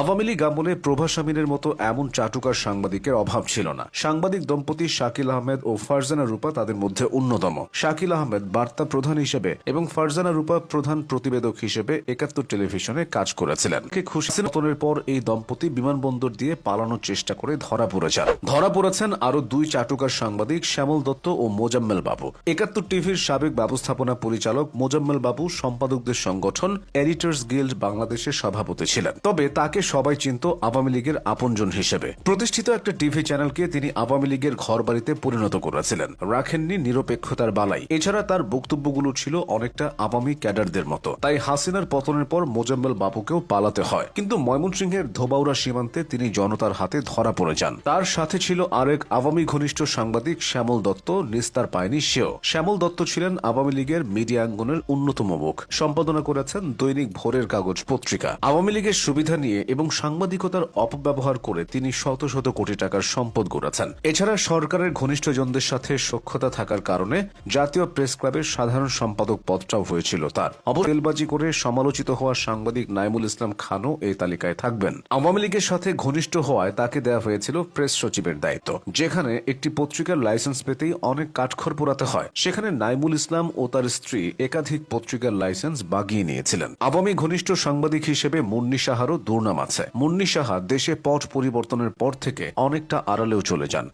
আওয়ামী লীগ আমলে প্রভাস আমিনের মতো এমন চাটুকার সাংবাদিকের অভাব ছিল না। সাংবাদিক দম্পতি শাকিল আহমেদ ও ফারজানা রূপা তাদের মধ্যে অন্যতম। শাকিল আহমেদ বার্তা প্রধান হিসেবে এবং ফারজানা রূপা প্রধান প্রতিবেদক হিসেবে একাত্তর টেলিভিশনে কাজ করেছিলেন। কে খুশি পতনের পর এই দম্পতি বিমানবন্দর দিয়ে পালানোর চেষ্টা করে ধরা পড়ে যান ধরা পড়েছেন আরও দুই চাটুকার সাংবাদিক শ্যামল দত্ত ও মোজাম্মেল বাবু। একাত্তর টিভির সাবেক ব্যবস্থাপনা পরিচালক মোজাম্মেল বাবু সম্পাদকদের সংগঠন এডিটার্স গিল্ড বাংলাদেশের সভাপতি ছিলেন। তবে তাকে সবাই চিনত আওয়ামী লীগের আপনজন হিসেবে। প্রতিষ্ঠিত একটা টিভি চ্যানেলকে তিনি আওয়ামী লীগের ঘরবাড়িতে পরিণত করেছিলেন। রাখেননি নিরপেক্ষতার বালাই। এছাড়া তার বক্তব্যগুলো ছিল অনেকটা আওয়ামী ক্যাডারদের মতো। তাই হাসিনার পতনের পর মোজাম্মেল বাবুকেও পালাতে হয়। কিন্তু ময়মনসিংহের ধোবাউড়া সীমান্তে তিনি জনতার হাতে ধরা পড়ে যান। তার সাথে ছিল আরেক আওয়ামী ঘনিষ্ঠ সাংবাদিক শ্যামল দত্ত। নিস্তার পায়নি সেও। শ্যামল দত্ত ছিলেন আওয়ামী লীগের মিডিয়া অঙ্গনের অন্যতম মুখ। সম্পাদনা করেছেন দৈনিক ভোরের কাগজ পত্রিকা। আওয়ামী লীগের সুবিধা নিয়ে এবং সাংবাদিকতার অপব্যবহার করে তিনি শত শত কোটি টাকার সম্পদ গড়েছেন এছাড়া সরকারের ঘনিষ্ঠজনদের সাথে সক্ষতা থাকার কারণে জাতীয় প্রেস ক্লাবের সাধারণ সম্পাদক পদটাও হয়েছিল তার। অবহেলবাজি করে সমালোচিত হওয়া সাংবাদিক নাইমুল ইসলাম খানও এই তালিকায় থাকবেন। আওয়ামী লীগের সাথে ঘনিষ্ঠ হওয়ায় তাকে দেওয়া হয়েছিল প্রেস সচিবের দায়িত্ব, যেখানে একটি পত্রিকার লাইসেন্স পেতেই অনেক কাঠখড় পোড়াতে হয়। সেখানে নাইমুল ইসলাম ও তার স্ত্রী একাধিক পত্রিকার লাইসেন্স বাগিয়ে নিয়েছিলেন। আওয়ামী ঘনিষ্ঠ সাংবাদিক হিসেবে মুন্নি সাহারও দুর্নাম আছে। মুন্নি সাহা দেশে পট পরিবর্তনের পর থেকে অনেকটা আড়ালেও চলে যান।